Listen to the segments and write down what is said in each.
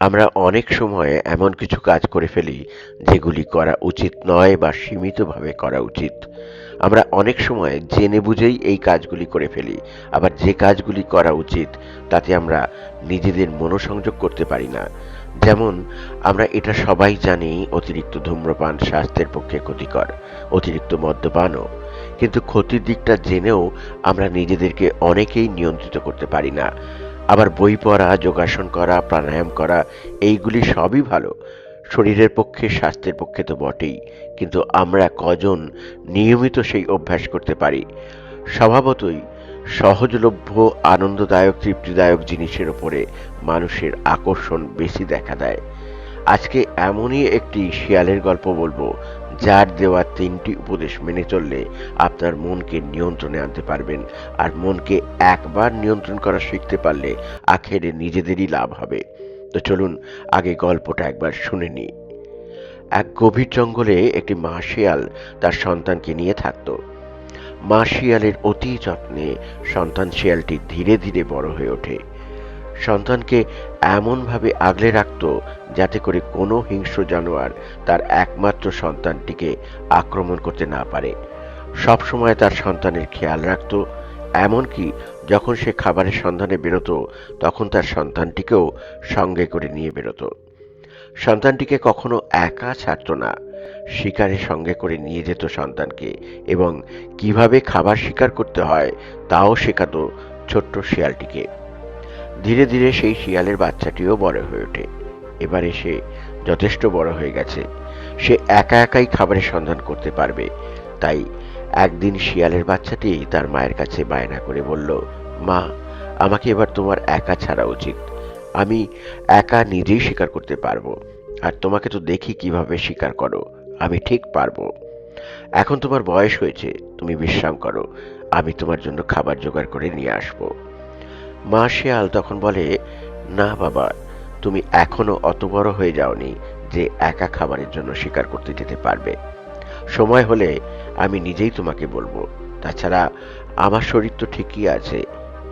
আমরা অনেক সময় এমন কিছু কাজ করে ফেলি যেগুলি করা উচিত নয় বা সীমিতভাবে করা উচিত। আমরা অনেক সময় জেনে বুঝেই এই কাজগুলি করে ফেলি, আবার যে কাজগুলি করা উচিত তাতে আমরা নিজেদের মনোসংযোগ করতে পারি না। যেমন, আমরা এটা সবাই জানি অতিরিক্ত ধূম্রপান স্বাস্থ্যের পক্ষে ক্ষতিকর, অতিরিক্ত মদ্যপানও। কিন্তু ক্ষতির দিকটা জেনেও আমরা নিজেদেরকে অনেকেই নিয়ন্ত্রিত করতে পারি না। আবার বই পড়া, যোগাসন করা, প্রাণায়াম করা, এইগুলি সবই ভালো। শরীরের পক্ষে, স্বাস্থ্যের পক্ষে তো বটেই, কিন্তু আমরা কজন নিয়মিত সেই অভ্যাস করতে পারি? স্বভাবতই সহজলভ্য, আনন্দদায়ক, তৃপ্তিদায়ক জিনিসের ওপরে মানুষের আকর্ষণ বেশি দেখা দেয়। আজকে এমনই একটি শিয়ালের গল্প বলব যার দেওয়া তিনটি উপদেশ মেনে চললে আপনার মনকে নিয়ন্ত্রণে আনতে পারবেন, আর মনকে একবার নিয়ন্ত্রণ করা শিখতে পারলে আখেরে নিজেদেরই লাভ হবে। তো চলুন আগে গল্পটা একবার শুনে নিই। এক গভীর জঙ্গলে একটি মা শিয়াল তার সন্তানকে নিয়ে থাকতো। মা শিয়ালের অতি যত্নে সন্তান শিয়ালটি ধীরে ধীরে বড় হয়ে ওঠে। সন্তানকে এমনভাবে আগলে রাখত যাতে করে কোনো হিংস্র জানোয়ার তার একমাত্র সন্তানটিকে আক্রমণ করতে না পারে। সব সময় তার সন্তানের খেয়াল রাখত, এমনকি যখন সে খাবারের সন্ধানে বেরোতো, তখন তার সন্তানটিকেও সঙ্গে করে নিয়ে বেরোতো। সন্তানটিকে কখনো একা ছাড়তো না শিকারের সঙ্গে করে নিয়ে যেত সন্তানকে এবং কীভাবে খাবার শিকার করতে হয়, তাও শেখাতো ছোট্ট শিয়ালটিকে। ধীরে ধীরে সেই শিয়ালের বাচ্চাটিও বড় হয়ে ওঠে। এবারে সে যথেষ্ট বড় হয়ে গেছে। সে একা একাই খাবারের সন্ধান করতে পারবে। তাই একদিন শিয়ালের বাচ্চাটি তার মায়ের কাছে বায়না করে বলল, মা, আমাকে এবার তোমার একা ছাড়া উচিত। আমি একা নিজেই শিকার করতে পারব। আর তোমাকে তো দেখি কীভাবে শিকার করো। আমি ঠিক পারব। এখন তোমার বয়স হয়েছে। তুমি বিশ্রাম করো। আমি তোমার জন্য খাবার জোগাড় করে নিয়ে আসব। মা শিয়াল তখন বলে, না বাবা, তুমি এখনও অত বড় হয়ে যাওনি যে একা খাবারের জন্য শিকার করতে যেতে পারবে। সময় হলে আমি নিজেই তোমাকে বলব। তাছাড়া আমার শরীর তো ঠিকই আছে,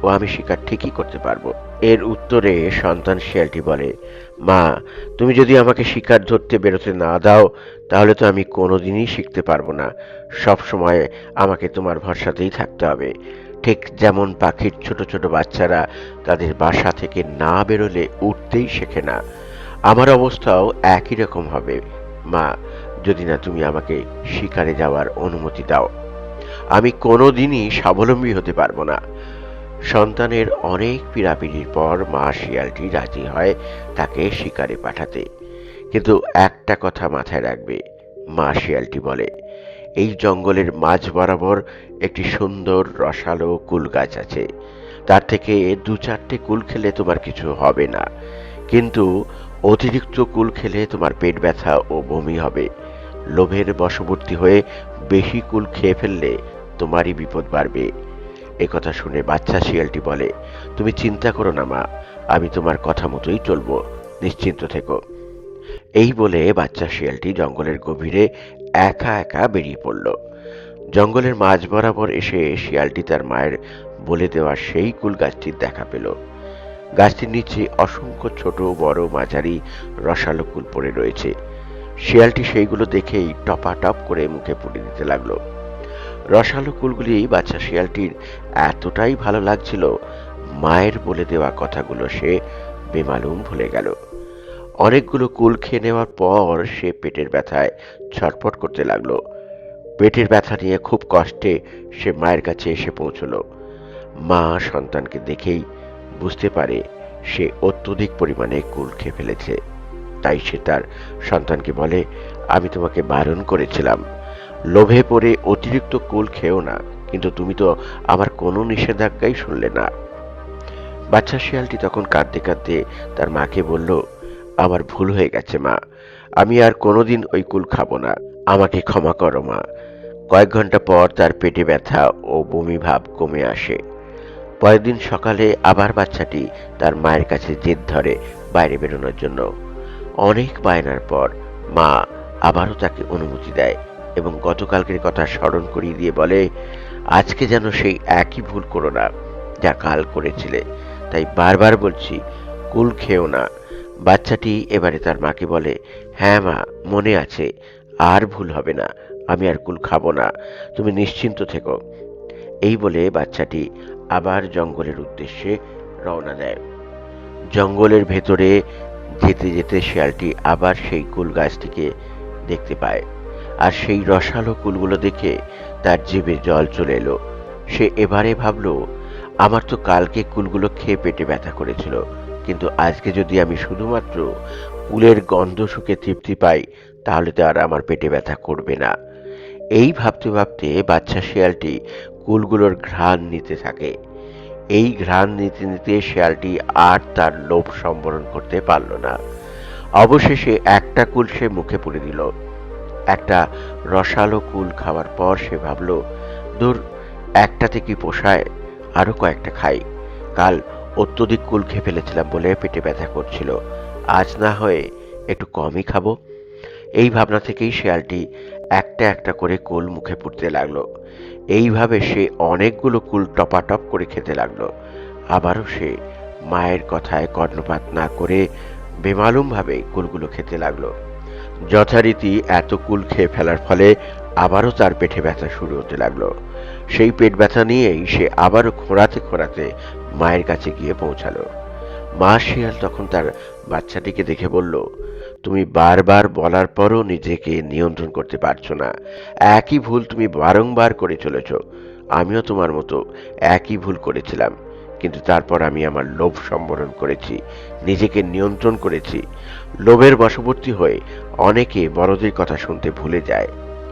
ও আমি শিকার ঠিকই করতে পারব। এর উত্তরে সন্তান শিয়ালটি বলে, মা, তুমি যদি আমাকে শিকার ধরতে বেরোতে না দাও, তাহলে তো আমি কোনোদিনই শিখতে পারব না। সব সময় আমাকে তোমার ভরসাতেই থাকতে হবে। ঠিক যেমন পাখির ছোট ছোট বাচ্চারা তাদের বাসা থেকে না বেরোলে উঠতেই শেখে না। আমার অবস্থাও একই রকম হবে। মা, যদি না তুমি আমাকে শিকারে যাওয়ার অনুমতি দাও। আমি কোনো দিনই স্বাবলম্বী হতে পারব না। সন্তানের অনেক পীড়াপিড়ির পর মা শিয়ালটি রাজি হয় তাকে শিকারে পাঠাতে। কিন্তু একটা কথা মাথায় রাখবে, মা শিয়ালটি বলে এই জঙ্গলের মাঝ বরাবর একটি সুন্দর রসালো কুল গাছ আছে। তার থেকে দু চারটে কুল খেলে তোমার কিছু হবে না। কিন্তু অতিরিক্ত কুল খেলে তোমার পেট ব্যথা ও বমি হবে। লোভের বশবর্তী হয়ে বেশি কুল খেয়ে ফেললে তোমারই বিপদ বাড়বে। কথা শুনে বাচ্চা শিয়ালটি বলে, তুমি চিন্তা করো না মা, আমি তোমার কথা মতোই চলবো। নিশ্চিন্ত থেকো। এই বলে বাচ্চা শিয়ালটি জঙ্গলের গভীরে একা একা বেরিয়ে পড়ল। জঙ্গলের মাঝ বরাবর এসে শিয়ালটি তার মায়ের বলে দেওয়া সেই কুল গাছটির দেখা পেল। গাছটির নিচে অসংখ্য ছোট, বড়, মাঝারি, রসালো কুল পড়ে রয়েছে। শিয়ালটি সেইগুলো দেখেই টপাটপ করে মুখে পুড়ে দিতে লাগল। রসালো কুলগুলি বাচ্চা শিয়ালটির এতটাই ভালো লাগছিল, মায়ের বলে দেওয়া কথাগুলো সে বেমালুম ভুলে গেল। অনেকগুলো কুল খেয়ে নেওয়ার পর সে পেটের ব্যথায় ছটফট করতে লাগল। পেটের ব্যথা নিয়ে খুব কষ্টে সে মায়ের কাছে এসে পৌঁছলো। মা সন্তানকে দেখেই বুঝতে পারে সে অত্যধিক পরিমাণে কুল খেয়ে ফেলেছে। তাই সে তার সন্তানকে বলে, আমি তোমাকে বারণ করেছিলাম। লোভে পড়ে অতিরিক্ত কুল খেও না, কিন্তু তুমি তো আমার কোনো নিষেধাজ্ঞাই শুনলে না। বাচ্চা শিয়ালটি তখন কাঁদতে কাঁদতে তার মাকে বলল আমার ভুল হয়ে গেছে, মা। আমি আর কোনোদিন ওই কুল খাব না। আমাকে ক্ষমা করো, মা। কয়েক ঘণ্টা পর তার পেটে ব্যথা ও বমি ভাব কমে আসে। পরের দিন সকালে আবার বাচ্চাটি তার মায়ের কাছে জেদ ধরে বাইরে বেরোনোর জন্য। অনেক বায়নার পর মা আবারও তাকে অনুমতি দেয় এবং গতকালকের কথা স্মরণ করিয়ে দিয়ে বলে, আজকে যেন সেই একই ভুল করো না যা কাল করেছিলে। তাই বারবার বলছি, কুল খেও না। বাচ্চাটি এবারে তার মাকে বলে হ্যাঁ মা, মনে আছে, আর ভুল হবে না, আমি আর কুল খাব না, তুমি নিশ্চিন্ত থেকো। এই বলে বাচ্চাটি আবার জঙ্গলের উদ্দেশ্যে রওনা দেয়। জঙ্গলের ভেতরে যেতে যেতে শিয়ালটি আবার সেই কুল গাছটিকে দেখতে পায়, আর সেই রসালো কুলগুলো দেখে তার জিভে জল চলে এলো। সে এবারে ভাবলো, আমার তো কালকে কুলগুলো খেয়ে পেটে ব্যথা করেছিল কিন্তু আজকে যদি আমি শুধুমাত্র কুলের গন্ধ শুকে তৃপ্তি পাই, তাহলে তো আর আমার পেটে ব্যথা করবে না। এই ভাবতে ভাবতে বাচ্চা শিয়ালটি কুলগুলোর ঘ্রাণ নিতে থাকে। এই ঘ্রাণ নিতে নিতে শিয়ালটি আর তার লোভ সম্বরণ করতে পারল না। অবশেষে একটা কুল সে মুখে পুরে দিল। একটা রসালো কুল খাওয়ার পর সে ভাবল, দূর একটাতে কি পোষায় আরও কয়েকটা খাই। কাল অত্যধিক কুল খেয়ে ফেলেছিলাম বলে পেটে ব্যথা করছিল। আজ না হয়ে একটু কমই খাব। এই ভাবনা থেকেই শেয়ালটি একটা একটা করে কুল মুখে পুড়তে লাগল। এইভাবে সে অনেকগুলো কুল টপাটপ করে খেতে লাগল। আবারও সে মায়ের কথায় কর্ণপাত না করে বেমালুমভাবে কুলগুলো খেতে লাগল। যথারীতি এত কুল খেয়ে ফেলার ফলে আবারও তার পেটে ব্যথা শুরু হতে লাগল। সেই পেট ব্যথা নিয়েই সে আবারও খোঁড়াতে খোঁড়াতে মায়ের কাছে গিয়ে পৌঁছালো। মা শিয়াল তখন তার বাচ্চাটিকে দেখে বলল, তুমি বারবার বলার পরও নিজেকে নিয়ন্ত্রণ করতে পারছ না। একই ভুল তুমি বারংবার করে চলেছ। আমিও তোমার মতো একই ভুল করেছিলাম। কিন্তু তারপর আমি আমার লোভ সম্বরণ করেছি, নিজেকে নিয়ন্ত্রণ করেছি। লোভের বশবর্তী হয়ে অনেকে বড়দের কথা শুনতে ভুলে যায়।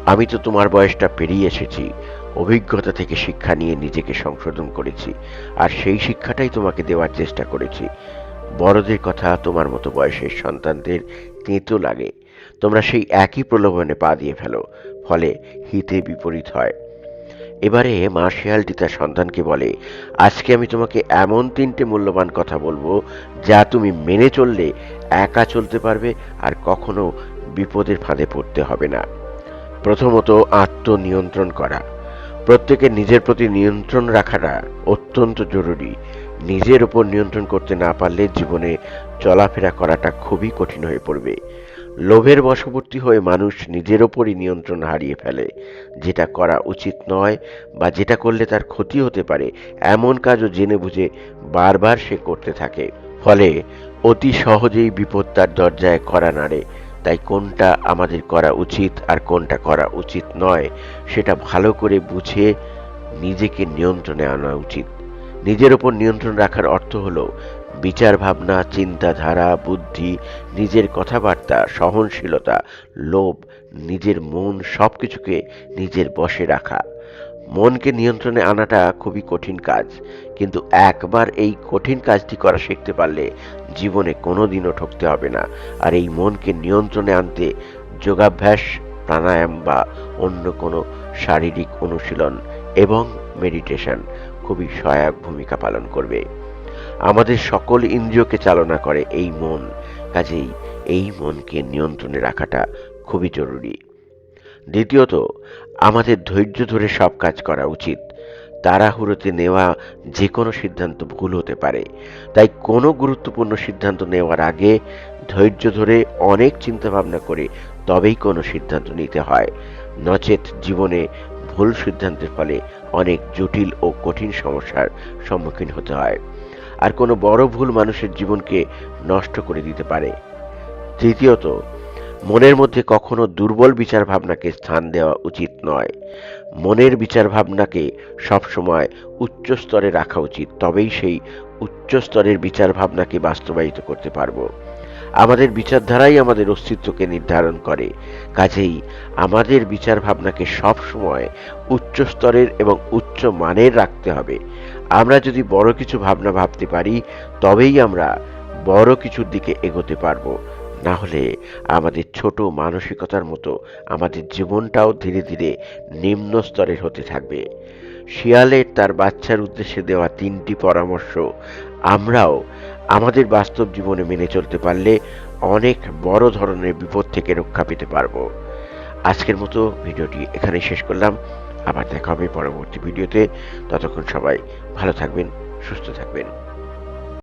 আমি তো তোমার বয়সটা পেরিয়ে এসেছি। অভিজ্ঞতা থেকে শিক্ষা নিয়ে নিজেকে সংশোধন করেছি। আর সেই শিক্ষাটাই তোমাকে দেওয়ার চেষ্টা করেছি। বড়দের কথা তোমার মতো বয়সের সন্তানদের তেঁতো লাগে। তোমরা সেই একই প্রলোভনে পা দিয়ে ফেলো, ফলে হিতে বিপরীত হয়। এবারে মা শেয়ালটি তার সন্তানকে বলে, আজকে আমি তোমাকে এমন তিনটে মূল্যবান কথা বলব, যা তুমি মেনে চললে একা চলতে পারবে আর কখনো বিপদের ফাঁদে পড়তে হবে না। প্রথমত আত্মনিয়ন্ত্রণ করা। প্রত্যেকের নিজের প্রতি নিয়ন্ত্রণ রাখাটা অত্যন্ত জরুরি। নিজের উপর নিয়ন্ত্রণ করতে না পারলে জীবনে চলাফেরা করাটা খুবই কঠিন হয়ে পড়বে। লোভের বশবর্তী হয়ে মানুষ নিজের ওপরই নিয়ন্ত্রণ হারিয়ে ফেলে। যেটা করা উচিত নয় বা যেটা করলে তার ক্ষতি হতে পারে, এমন কাজও জেনে বুঝে বারবার সে করতে থাকে। ফলে অতি সহজেই বিপদ তার দরজায় করা নাড়ে। তাই কোনটা আমাদের করা উচিত আর কোনটা করা উচিত নয়, সেটা ভালো করে বুঝে নিজেকে নিয়ন্ত্রণে আনা উচিত। নিজের ওপর নিয়ন্ত্রণ রাখার অর্থ হলো বিচার ভাবনা, চিন্তাধারা, বুদ্ধি, নিজের কথাবার্তা, সহনশীলতা, লোভ, নিজের মন সব কিছুকে নিজের বশে রাখা। মনকে নিয়ন্ত্রণে আনাটা খুবই কঠিন কাজ। কিন্তু একবার এই কঠিন কাজটি করা শিখতে পারলে জীবনে কোনো দিনও ঠকতে হবে না। আর এই মনকে নিয়ন্ত্রণে আনতে যোগাভ্যাস, প্রাণায়াম বা অন্য কোনো শারীরিক অনুশীলন এবং মেডিটেশন খুবই সহায়ক ভূমিকা পালন করবে। আমাদের সকল ইন্দ্রিয়কে চালনা করে এই মন। কাজেই এই মনকে নিয়ন্ত্রণে রাখাটা খুবই জরুরি। দ্বিতীয়ত আমাদের ধৈর্য ধরে সব কাজ করা উচিত। তাড়াহুড়োতে নেওয়া যে কোনো সিদ্ধান্ত ভুল হতে পারে। তাই কোনো গুরুত্বপূর্ণ সিদ্ধান্ত নেওয়ার আগে ধৈর্য ধরে অনেক চিন্তা ভাবনা করে তবেই কোনো সিদ্ধান্ত নিতে হয়। নচেত জীবনে ভুল সিদ্ধান্তের ফলে অনেক জটিল ও কঠিন সমস্যার সম্মুখীন হতে হয়। আর কোনো বড় ভুল মানুষের জীবনকে নষ্ট করে দিতে পারে। তৃতীয়ত মনের মধ্যে কখনো দুর্বল বিচার ভাবনাকে স্থান দেওয়া উচিত নয়। মনের বিচার ভাবনাকে সবসময় উচ্চ স্তরে রাখা উচিত, তবেই সেই উচ্চ স্তরের বিচার ভাবনাকে বাস্তবায়িত করতে পারব। আমাদের বিচারধারাই আমাদের অস্তিত্বকে নির্ধারণ করে। কাজেই আমাদের বিচার ভাবনাকে সব সময় উচ্চ স্তরের এবং উচ্চ মানের রাখতে হবে। আমরা যদি বড় কিছু ভাবনা ভাবতে পারি, তবেই আমরা বড় কিছুর দিকে এগোতে পারব। না হলে আমাদের ছোট মানসিকতার মতো আমাদের জীবনটাও ধীরে ধীরে নিম্ন স্তরের হতে থাকবে। শিয়ালের তার বাচ্চার উদ্দেশ্যে দেওয়া তিনটি পরামর্শ আমরাও আমাদের বাস্তব জীবনে মেনে চলতে পারলে অনেক বড় ধরনের বিপদ থেকে রক্ষা পেতে পারব। আজকের মতো ভিডিওটি এখানে শেষ করলাম। আবার দেখা হবে পরবর্তী ভিডিওতে। ততক্ষণ সবাই ভালো থাকবেন, সুস্থ থাকবেন।